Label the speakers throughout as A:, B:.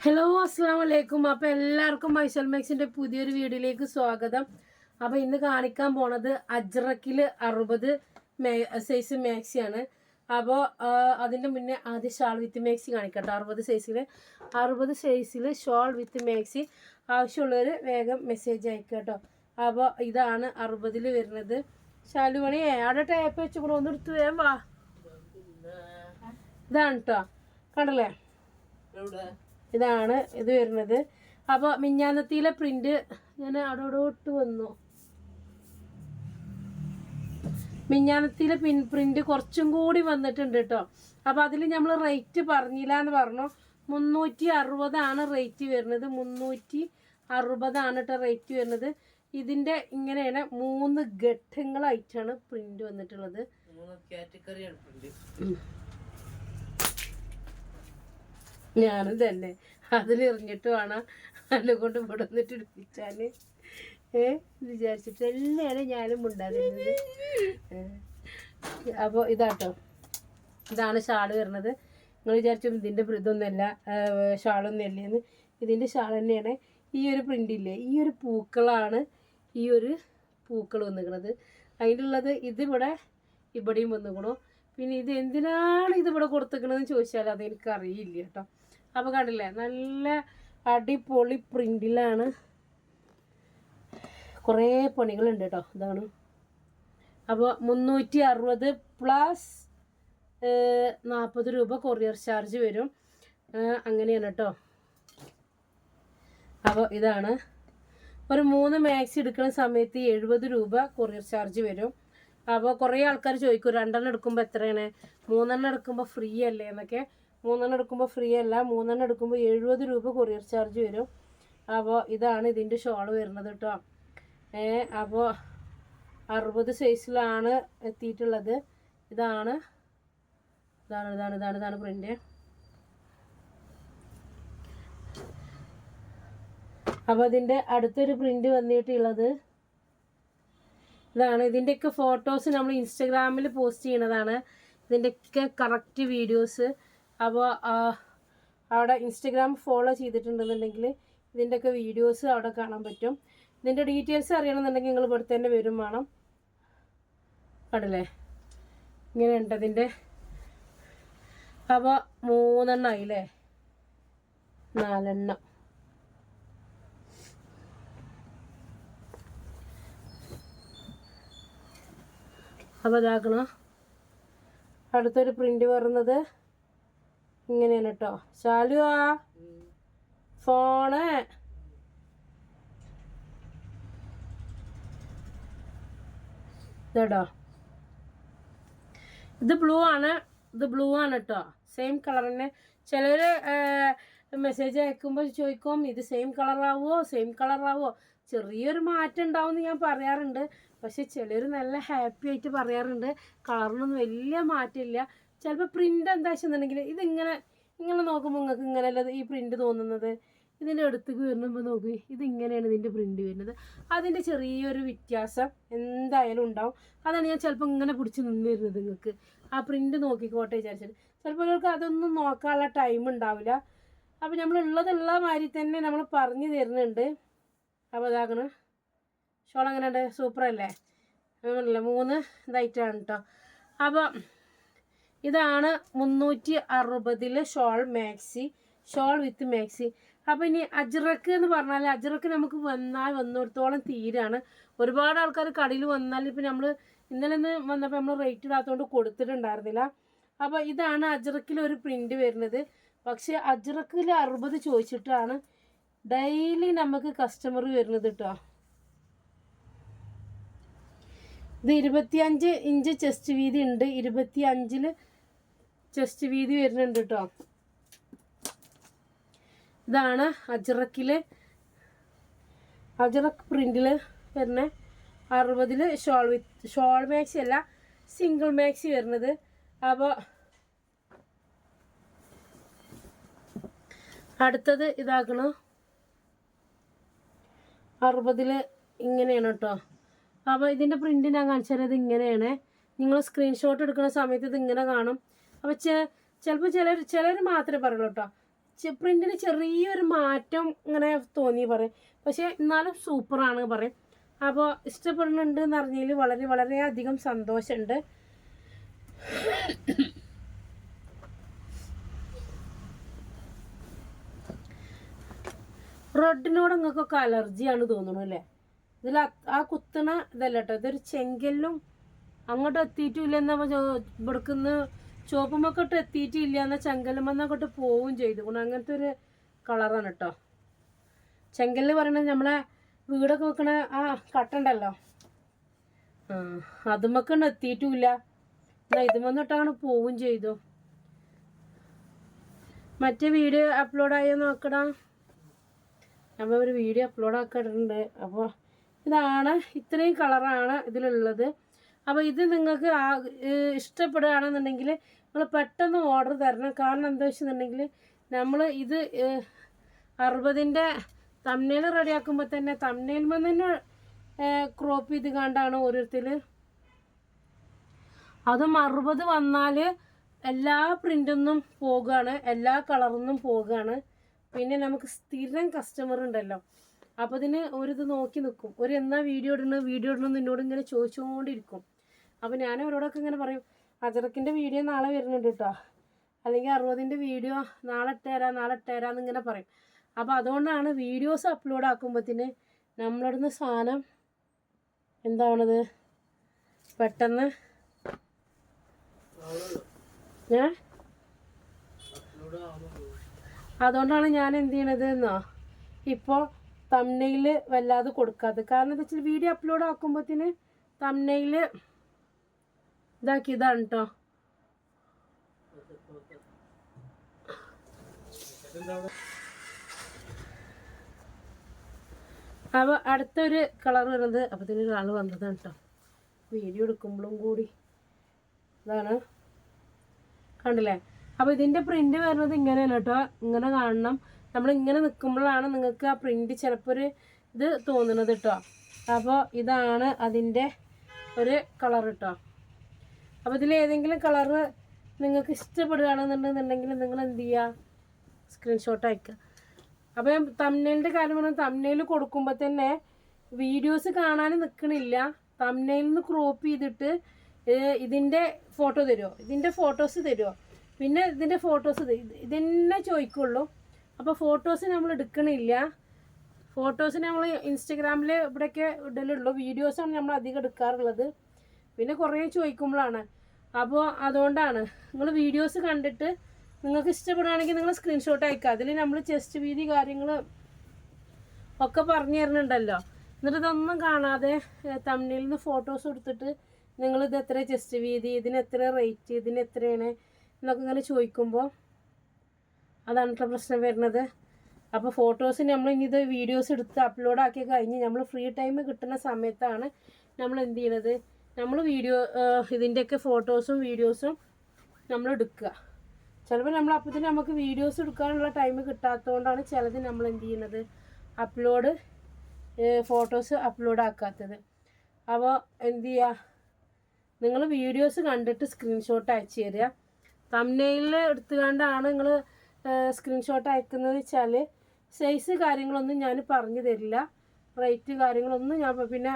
A: Hello അസ്സാം വലൈക്കും അപ്പോൾ എല്ലാവർക്കും മൈസൽ മാക്സിന്റെ പുതിയൊരു വീഡിയോയിലേക്ക് സ്വാഗതം. അപ്പോൾ ഇന്ന് കാണിക്കാൻ പോണത് അജ്രക്കിൽ അറുപത് മേ സൈസ് മാക്സിയാണ് അപ്പോൾ അതിന്റെ മുന്നേ ആദ്യം ഷാൾ വിത്ത് മാക്സി കാണിക്കട്ടെ. അറുപത് സൈസിൽ അറുപത് സൈസിൽ ഷോൾ വിത്ത് മാക്സി ആവശ്യമുള്ളവർ വേഗം മെസ്സേജ് അയക്കുക കേട്ടോ അപ്പോൾ ഇതാണ് അറുപതിൽ വരുന്നത്. ശാലുമണി അവിടെ ടേപ്പ് വെച്ചുകൂടെ ഒന്ന് എടുത്ത് വേഗം വാ. ഇതാണ് കേട്ടോ കണ്ടല്ലേ? ഇതാണ് ഇത് വരുന്നത്. അപ്പോൾ മിഞ്ഞാന്നത്തിയിലെ പ്രിന്റ് ഞാൻ അവിടോട്ട് വന്നു. മിഞ്ഞാനത്തിയിലെ പിൻ പ്രിന്റ് കുറച്ചും കൂടി വന്നിട്ടുണ്ട് കേട്ടോ അപ്പോൾ അതിൽ നമ്മൾ റേറ്റ് പറഞ്ഞില്ല എന്ന് പറഞ്ഞു. മുന്നൂറ്റി അറുപതാണ് റേറ്റ് വരുന്നത്. മുന്നൂറ്റി അറുപതാണ് കേട്ടോ റേറ്റ് വരുന്നത്. ഇതിന്റെ ഇങ്ങനെയാണ് മൂന്ന് ഘട്ടങ്ങളായിട്ടാണ് പ്രിന്റ് വന്നിട്ടുള്ളത്.
B: മൂന്ന് കാറ്റഗറിയാണ്
A: ഞാനും തന്നെ അതിലെറിഞ്ഞിട്ട് വേണം അതിനെ കൊണ്ട് ഇവിടെ വന്നിട്ട് എടുപ്പിച്ചാൽ ഏ? വിചാരിച്ചിട്ട് എല്ലാവരും ഞാനും ഉണ്ടാകുന്നത് അപ്പോൾ ഇതാട്ടോ. ഇതാണ് ഷാൾ വരുന്നത്. നിങ്ങൾ വിചാരിച്ചു ഇതിന്റെ ഇതൊന്നുമല്ല. ഷാളൊന്നും അല്ലേന്ന്. ഇതിന്റെ ഷാൾ തന്നെയാണ്. ഈ ഒരു പ്രിന്റില്ലേ ഈ ഒരു പൂക്കളാണ് ഈ ഒരു പൂക്കൾ വന്നിരിക്കുന്നത്. അതിലുള്ളത് ഇതിവിടെ ഇവിടെയും വന്നിക്കണോ പിന്നെ ഇത് എന്തിനാണ് ഇതിവിടെ ഇവിടെ കൊടുത്തിക്കണതെന്ന് ചോദിച്ചാൽ അത് എനിക്കറിയില്ല കേട്ടോ. അപ്പോൾ കണ്ടില്ലേ? നല്ല അടിപൊളി പ്രിന്റിലാണ് കുറേ പണികളുണ്ട് കേട്ടോ ഇതാണ്. അപ്പോൾ മുന്നൂറ്റി അറുപത് പ്ലസ് നാൽപ്പത് രൂപ കൊറിയർ ചാർജ് വരും. അങ്ങനെയാണ് കേട്ടോ അപ്പോൾ ഇതാണ്. ഒരു മൂന്ന് മാക്സി എടുക്കുന്ന സമയത്ത് എഴുപത് രൂപ കൊറിയർ ചാർജ് വരും. അപ്പോൾ കുറേ ആൾക്കാർ ചോദിക്കും രണ്ടെണ്ണം എടുക്കുമ്പോൾ എത്രയാണ്? മൂന്നെണ്ണം എടുക്കുമ്പോൾ ഫ്രീ അല്ലേ എന്നൊക്കെ. മൂന്നെണ്ണം എടുക്കുമ്പോൾ ഫ്രീ അല്ല. മൂന്നെണ്ണം എടുക്കുമ്പോൾ എഴുപത് രൂപ കൊറിയർ ചാർജ് വരും. അപ്പോൾ ഇതാണ് ഇതിന്റെ ഷോൾ വരുന്നത് കേട്ടോ. ഏ അപ്പോൾ അറുപത് സൈസിലാണ് എത്തിയിട്ടുള്ളത്. ഇതാണ് ഇതാണ് ഇതാണ് ഇതാണ് ഇതാണ് പ്രിന്റ് അപ്പോൾ ഇതിന്റെ അടുത്തൊരു പ്രിന്റ് വന്നിട്ടുള്ളത്. ഇതാണ് ഇതിന്റെയൊക്കെ ഫോട്ടോസ് നമ്മൾ ഇൻസ്റ്റഗ്രാമിൽ പോസ്റ്റ് ചെയ്യണതാണ് ഇതിന്റെയൊക്കെ കറക്റ്റ് വീഡിയോസ് അപ്പോൾ അവിടെ ഇൻസ്റ്റഗ്രാം ഫോളോ ചെയ്തിട്ടുണ്ടെന്നുണ്ടെങ്കിൽ ഇതിന്റെയൊക്കെ വീഡിയോസ് അവിടെ കാണാൻ പറ്റും. ഇതിന്റെ ഡീറ്റെയിൽസ് അറിയണമെന്നുണ്ടെങ്കിൽ നിങ്ങൾ ഇവിടെ തന്നെ വരും വേണം. കണ്ടില്ലേ? ഇങ്ങനെ ഉണ്ട് ഇതിന്റെ അപ്പോൾ മൂന്നെണ്ണം ആയില്ലേ? നാലെണ്ണം. അപ്പോൾ ഇതാക്കണം? അടുത്തൊരു പ്രിന്റ് വരുന്നത് ഇങ്ങനെയാണ് കേട്ടോ ശാലുവാ ഫോണ്. ഇതോ ഇത് ബ്ലൂ ആണ്. ഇത് ബ്ലൂ ആണ് കേട്ടോ സെയിം കളർ തന്നെ ചിലർ മെസ്സേജ് അയക്കുമ്പോൾ ചോദിക്കും ഇത് സെയിം കളറാവോ സെയിം കളറാവോ. ചെറിയൊരു മാറ്റം ഉണ്ടാവും എന്ന് ഞാൻ പറയാറുണ്ട്. പക്ഷെ ചിലർ നല്ല ഹാപ്പി ആയിട്ട് പറയാറുണ്ട്. കളറിനൊന്നും വലിയ മാറ്റമില്ല. ചിലപ്പോൾ പ്രിന്റ് എന്താ വെച്ചെന്നുണ്ടെങ്കിൽ ഇതിങ്ങനെ ഇങ്ങനെ നോക്കുമ്പോൾ നിങ്ങൾക്ക് ഇങ്ങനെയല്ല ഈ പ്രിന്റ് തോന്നുന്നത്? ഇതിന്റെ അടുത്തേക്ക് വരുമ്പോൾ നോക്കി ഇതിങ്ങനെയാണ് ഇതിന്റെ പ്രിന്റ് വരുന്നത്. അതിന്റെ ചെറിയൊരു വ്യത്യാസം എന്തായാലും ഉണ്ടാവും. അതാണ് ഞാൻ ചിലപ്പോൾ ഇങ്ങനെ പിടിച്ച് നിന്നിരുന്നത് നിങ്ങൾക്ക് ആ പ്രിന്റ് നോക്കിക്കോട്ടെ വിചാരിച്ചിട്ട്. ചിലപ്പോൾ നിങ്ങൾക്ക് അതൊന്നും നോക്കാനുള്ള ടൈം ഉണ്ടാവില്ല. അപ്പോൾ നമ്മൾ ഉള്ളതുള്ള മാതിരി തന്നെ നമ്മൾ പറഞ്ഞു തരുന്നുണ്ട്. അപ്പോൾ ഇതാക്കണം ഷോൾ എങ്ങനെയുണ്ട്? സൂപ്പറല്ലേ? അങ്ങനല്ല മൂന്ന് ഇതായിട്ടാണ് കേട്ടോ അപ്പോൾ ഇതാണ് മുന്നൂറ്റി അറുപതിലെ shawl maxi shawl with maxi. അപ്പം ഇനി അജ്രക്ക് എന്ന് പറഞ്ഞാൽ അജ്രക്ക് നമുക്ക് വന്നാൽ വന്നിടത്തോളം തീരാണ്. ഒരുപാട് ആൾക്കാർ കടയിൽ വന്നാൽ ഇപ്പം നമ്മൾ ഇന്നലെ ഒന്ന് വന്നപ്പോൾ നമ്മൾ റേറ്റ് ഇടാത്തതുകൊണ്ട് കൊടുത്തിട്ടുണ്ടായിരുന്നില്ല. അപ്പോൾ ഇതാണ് അജ്രക്കിൽ ഒരു പ്രിന്റ് വരുന്നത്. പക്ഷേ അജ്രക്കിൽ അറുപത് ചോദിച്ചിട്ടാണ് ഡെയിലി നമുക്ക് കസ്റ്റമർ വരുന്നത് കേട്ടോ ഇത് ഇരുപത്തിയഞ്ച് ഇഞ്ച് ചെസ്റ്റ് വീതി ഉണ്ട് ഇരുപത്തി അഞ്ചിൽ ചെസ്റ്റ് വീതി വരുന്നുണ്ട് കേട്ടോ. ഇതാണ് അജ്രക്കിൽ അജറക്ക് പ്രിന്റിൽ വരുന്ന അറുപതിൽ ഷോൾ വിത്ത് ഷോൾ മാക്സി അല്ല സിംഗിൾ മാക്സി വരുന്നത്. അപ്പോൾ അടുത്തത് ഇതാക്കണം. അറുപതിൽ ഇങ്ങനെയാണ് കേട്ടോ. അപ്പോൾ ഇതിന്റെ പ്രിന്റ് ഞാൻ കാണിച്ചു ഇങ്ങനെയാണ്. നിങ്ങൾ സ്ക്രീൻഷോട്ട് എടുക്കുന്ന സമയത്ത് ഇത് ഇങ്ങനെ കാണും. അപ്പോൾ ചിലപ്പോൾ ചിലർ ചിലർ മാത്രമേ പറയുള്ളൂ കേട്ടോ. പ്രിന്റിന് ചെറിയൊരു മാറ്റം ഇങ്ങനെ തോന്നി പറയും. പക്ഷെ എന്നാലും സൂപ്പറാണ് പറയും. അപ്പോൾ ഇഷ്ടപ്പെടുന്നുണ്ട് എന്ന് അറിഞ്ഞതിൽ വളരെ വളരെ അധികം സന്തോഷമുണ്ട്. റെഡിനോട് നിങ്ങൾക്കൊക്കെ അലർജിയാണ് തോന്നുന്നു അല്ലേ? ഇതിൽ ആ കുത്തണ ഇതല്ല കേട്ടോ. ഇതൊരു ചെങ്കല്ലും അങ്ങോട്ട് എത്തിയിട്ടില്ല എന്നാ ഇവിടക്കുന്ന് ചുവപ്പുമൊക്കെ എത്തിയിട്ടില്ല എന്ന ചെങ്കല്ലുമെന്നൊക്കെ പോവുകയും ചെയ്തു. കൊണ്ട് അങ്ങനത്തെ ഒരു കളറാണ് കേട്ടോ. ചെങ്കല്ല് പറയണത് നമ്മളെ വീടൊക്കെ വെക്കണ ആ കട്ടുണ്ടല്ലോ ആ അതുമൊക്കെ എത്തിയിട്ടുമില്ല എന്നാ ഇതുമെന്നിട്ടാണ് പോവുകയും ചെയ്തു. മറ്റേ വീഡിയോ അപ്ലോഡായോ നോക്കടാ. നമ്മൾ ഒരു വീഡിയോ അപ്ലോഡ് ആക്കിയിട്ടുണ്ട് അപ്പോൾ ഇതാണ് ഇത്രയും കളറാണ് ഇതിലുള്ളത്. അപ്പോൾ ഇത് നിങ്ങൾക്ക് ഇഷ്ടപ്പെടുകയാണെന്നുണ്ടെങ്കിൽ നിങ്ങൾ പെട്ടെന്ന് ഓർഡർ തരണം. കാരണം എന്താ വെച്ചിട്ടുണ്ടെങ്കിൽ നമ്മൾ ഇത് അറുപതിന്റെ തമ്നയിൽ റെഡിയാക്കുമ്പോൾ തന്നെ തമ്നയിൽ തന്നെ ക്രോപ്പ് ചെയ്ത് കണ്ടാണ് ഓരോരുത്തർ അതും അറുപത് വന്നാൽ എല്ലാ പ്രിന്റൊന്നും പോകുകയാണ് എല്ലാ കളറൊന്നും പോകുകയാണ് പിന്നെ നമുക്ക് സ്ഥിരം കസ്റ്റമർ ഉണ്ടല്ലോ. അപ്പോൾ ഇതിന് ഒരിത് നോക്കി നിൽക്കും ഒരു എന്നാ വീഡിയോ ഇടണം വീഡിയോ ഇടണം എന്ന് എന്നോട് ഇങ്ങനെ ചോദിച്ചുകൊണ്ടിരിക്കും അപ്പോൾ ഞാൻ അവരോടൊക്കെ ഇങ്ങനെ പറയും അജറക്കിന്റെ വീഡിയോ നാളെ വരുന്നുണ്ട് കേട്ടോ. അല്ലെങ്കിൽ അറുപതിന്റെ വീഡിയോ നാളെ ഇട്ടേരാ നാളെ ഇട്ടുതരാം എന്നിങ്ങനെ പറയും. അപ്പോൾ അതുകൊണ്ടാണ് വീഡിയോസ് അപ്ലോഡ് ആക്കുമ്പോഴത്തേന് നമ്മളിടുന്ന സാധനം എന്താണത് പെട്ടെന്ന് ഏ? അതുകൊണ്ടാണ് ഞാൻ എന്ത് ചെയ്യണത് എന്നോ? ഇപ്പോൾ തമ്മനയിൽ വല്ലാതെ കൊടുക്കാത്തത്. കാരണം എന്താ വെച്ചാൽ വീഡിയോ അപ്ലോഡ് ആക്കുമ്പോഴത്തേന് തമ്മനയിൽ ഇതാക്കിയതാണ് കേട്ടോ അപ്പോൾ അടുത്തൊരു കളർ വരുന്നത് അപ്പത്തിന് ഒരാൾ വന്നതാണ് കേട്ടോ വീഡിയോ എടുക്കുമ്പോഴും കൂടി ഇതാണ്. കണ്ടില്ലേ? അപ്പോൾ ഇതിന്റെ പ്രിന്റ് വരുന്നത് ഇങ്ങനെയാണ് കേട്ടോ. ഇങ്ങനെ കാണണം. നമ്മൾ ഇങ്ങനെ നിൽക്കുമ്പോഴാണ് നിങ്ങൾക്ക് ആ പ്രിന്റ് ചിലപ്പോൾ ഒരു ഇത് തോന്നുന്നത് കേട്ടോ. അപ്പോൾ ഇതാണ് അതിന്റെ ഒരു കളർ കേട്ടോ. അപ്പോൾ ഇതിൽ ഏതെങ്കിലും കളറ് നിങ്ങൾക്ക് ഇഷ്ടപ്പെടുകയാണെന്നുണ്ടെന്നുണ്ടെങ്കിൽ നിങ്ങൾ എന്ത് ചെയ്യുക സ്ക്രീൻഷോട്ട് അയക്കുക. അപ്പോൾ തമ്നയിലിന്റെ കാര്യം പറഞ്ഞാൽ തമ്നയിൽ കൊടുക്കുമ്പോൾ തന്നെ വീഡിയോസ് കാണാൻ നിൽക്കണില്ല തമ്നയിൽ നിന്ന് ക്രോപ്പ് ചെയ്തിട്ട് ഇതിന്റെ ഫോട്ടോ തരുമോ ഇതിന്റെ ഫോട്ടോസ് തരുമോ പിന്നെ ഇതിന്റെ ഫോട്ടോസ് ഇതന്നെ ചോദിക്കുള്ളൂ. അപ്പോൾ ഫോട്ടോസ് നമ്മൾ എടുക്കണില്ല. ഫോട്ടോസ് നമ്മൾ ഇൻസ്റ്റഗ്രാമിൽ ഇവിടെയൊക്കെ ഇടലുള്ളൂ. വീഡിയോസാണ് നമ്മൾ അധികം എടുക്കാറുള്ളത്. പിന്നെ കുറേ ചോദിക്കുമ്പോഴാണ്. അപ്പോൾ അതുകൊണ്ടാണ്. നിങ്ങൾ വീഡിയോസ് കണ്ടിട്ട് നിങ്ങൾക്ക് ഇഷ്ടപ്പെടുകയാണെങ്കിൽ നിങ്ങൾ സ്ക്രീൻഷോട്ട് അയക്കുക അതിൽ നമ്മൾ ചെസ്റ്റ് വീതി കാര്യങ്ങൾ ഒക്കെ പറഞ്ഞു തരുന്നുണ്ടല്ലോ. എന്നിട്ട് ഇതൊന്നും കാണാതെ തമ്മിൽ നിന്ന് ഫോട്ടോസ് എടുത്തിട്ട് ഇത് എത്ര ചെസ്റ്റ് വീതി ഇതിന് എത്ര റേറ്റ് ഇതിന് എത്രയാണ് എന്നൊക്കെ ഇങ്ങനെ ചോദിക്കുമ്പോൾ അതാണ് പ്രശ്നം വരുന്നത്. അപ്പോൾ ഫോട്ടോസ് നമ്മൾ ഇനി ഇത് വീഡിയോസ് എടുത്ത് അപ്ലോഡ് ആക്കി കഴിഞ്ഞ് നമ്മൾ ഫ്രീ ടൈം കിട്ടുന്ന സമയത്താണ് നമ്മൾ എന്ത് ചെയ്യണത്? നമ്മൾ വീഡിയോ ഇതിന്റെയൊക്കെ ഫോട്ടോസും വീഡിയോസും നമ്മൾ എടുക്കുക. ചിലപ്പോൾ നമ്മൾ അപ്പത്തിന് നമുക്ക് വീഡിയോസ് എടുക്കാനുള്ള ടൈം കിട്ടാത്തതുകൊണ്ടാണ് ചിലത് നമ്മൾ എന്ത് ചെയ്യുന്നത്? അപ്ലോഡ് ഫോട്ടോസ് അപ്ലോഡ് ആക്കാത്തത്. അപ്പോൾ എന്ത് ചെയ്യുക? നിങ്ങൾ വീഡിയോസ് കണ്ടിട്ട് സ്ക്രീൻഷോട്ട് അയച്ചു തരിക. തമ്നെയിൽ എടുത്തുകൊണ്ടാണ് നിങ്ങൾ സ്ക്രീൻഷോട്ട് അയക്കുന്നത് വെച്ചാൽ സൈസ് കാര്യങ്ങളൊന്നും ഞാൻ പറഞ്ഞു തരില്ല. റേറ്റ് കാര്യങ്ങളൊന്നും ഞാൻ പിന്നെ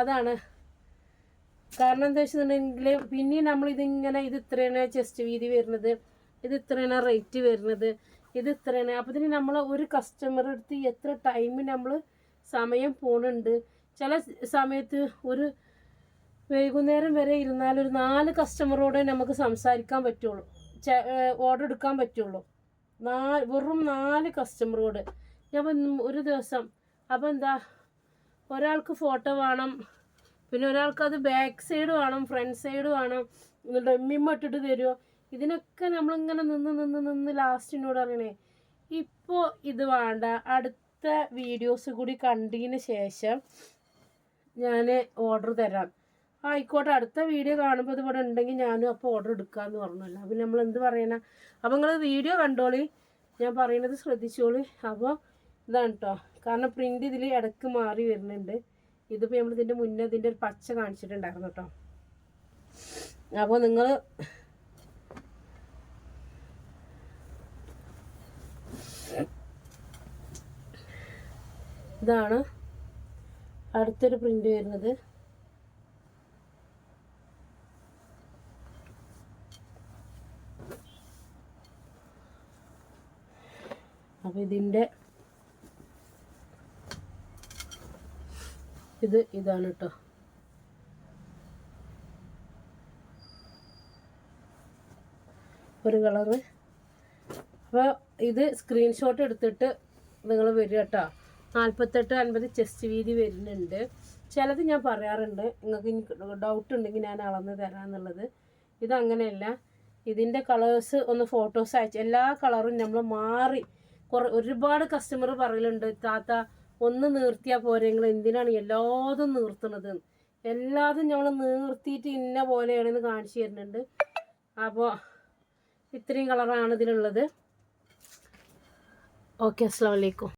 A: അതാണ്. കാരണം എന്താ വെച്ചിട്ടുണ്ടെങ്കിൽ പിന്നെയും നമ്മൾ ഇതിങ്ങനെ ഇത് ഇത്രയാണ് ചെസ്റ്റ് വീതി വരുന്നത് ഇത് ഇത്രയാണ് റേറ്റ് വരുന്നത് ഇത് ഇത്രയാണ് അപ്പോൾ ഇതിന് നമ്മൾ ഒരു കസ്റ്റമർ അടുത്ത് എത്ര ടൈം നമ്മൾ സമയം പോണുണ്ട്. ചില സമയത്ത് ഒരു വൈകുന്നേരം വരെ ഇരുന്നാൽ ഒരു നാല് കസ്റ്റമറോടെ നമുക്ക് സംസാരിക്കാൻ പറ്റുള്ളൂ. ഓർഡർ എടുക്കാൻ പറ്റുള്ളൂ. നാ വെറും നാല് കസ്റ്റമറോട് ഞാൻ ഒരു ദിവസം അപ്പോൾ എന്താ ഒരാൾക്ക് ഫോട്ടോ വേണം പിന്നെ ഒരാൾക്ക് അത് ബാക്ക് സൈഡ് വേണം ഫ്രണ്ട് സൈഡ് വേണം ഡെമ്മിമ്മ ഇട്ടിട്ട് തരുമോ ഇതിനൊക്കെ നമ്മളിങ്ങനെ നിന്ന് നിന്ന് നിന്ന് ലാസ്റ്റിനോട് അറിയണേ ഇപ്പോൾ ഇത് വേണ്ട. അടുത്ത വീഡിയോസ് കൂടി കണ്ടതിന് ശേഷം ഞാൻ ഓർഡർ തരാം. ആയിക്കോട്ടെ അടുത്ത വീഡിയോ കാണുമ്പോൾ ഇത് ഇവിടെ ഉണ്ടെങ്കിൽ ഞാനും അപ്പോൾ ഓർഡർ എടുക്കാമെന്ന് പറഞ്ഞല്ലോ. അപ്പം നമ്മൾ എന്ത് പറയണ? അപ്പം നിങ്ങൾ വീഡിയോ കണ്ടോളി. ഞാൻ പറയുന്നത് ശ്രദ്ധിച്ചോളി. അപ്പോൾ ഇതാണ് കേട്ടോ കാരണം പ്രിന്റ് ഇതിൽ ഇടയ്ക്ക് മാറി വരുന്നുണ്ട്. ഇതിപ്പോൾ നമ്മൾ ഇതിന്റെ മുന്നേ ഇതിന്റെ ഒരു പച്ച കാണിച്ചിട്ടുണ്ടായിരുന്നു കേട്ടോ. അപ്പോൾ നിങ്ങൾ ഇതാണ് അടുത്തൊരു പ്രിന്റ് വരുന്നത്. അപ്പോൾ ഇതിന്റെ ഇത് ഇതാണ് കേട്ടോ ഒരു കളറ്. അപ്പോൾ ഇത് സ്ക്രീൻഷോട്ട് എടുത്തിട്ട് നിങ്ങൾ വരിക കേട്ടോ നാൽപ്പത്തെട്ട് അൻപത് ചെസ്റ്റ് വീതി വരുന്നുണ്ട്. ചിലത് ഞാൻ പറയാറുണ്ട്. നിങ്ങൾക്ക് ഡൗട്ട് ഉണ്ടെങ്കിൽ ഞാൻ അളന്ന് തരാമെന്നുള്ളത് ഇതങ്ങനെയല്ല ഇതിന്റെ കളേഴ്സ് ഒന്ന് ഫോട്ടോസ് അയച്ച് എല്ലാ കളറും നമ്മൾ മാറി. കുറേ ഒരുപാട് കസ്റ്റമർ പറയലുണ്ട് താത്ത ഒന്ന് നിർത്തിയാൽ പോരെ. നിങ്ങൾ എന്തിനാണ് എല്ലാതും നീർത്തുന്നത്? എല്ലാതും ഞങ്ങൾ നിർത്തിയിട്ട് ഇന്ന പോലെയാണെന്ന് കാണിച്ചു തരുന്നുണ്ട്. അപ്പോൾ ഇത്രയും കളറാണ് ഇതിലുള്ളത്. ഓക്കെ അസ്സാം വലൈക്കും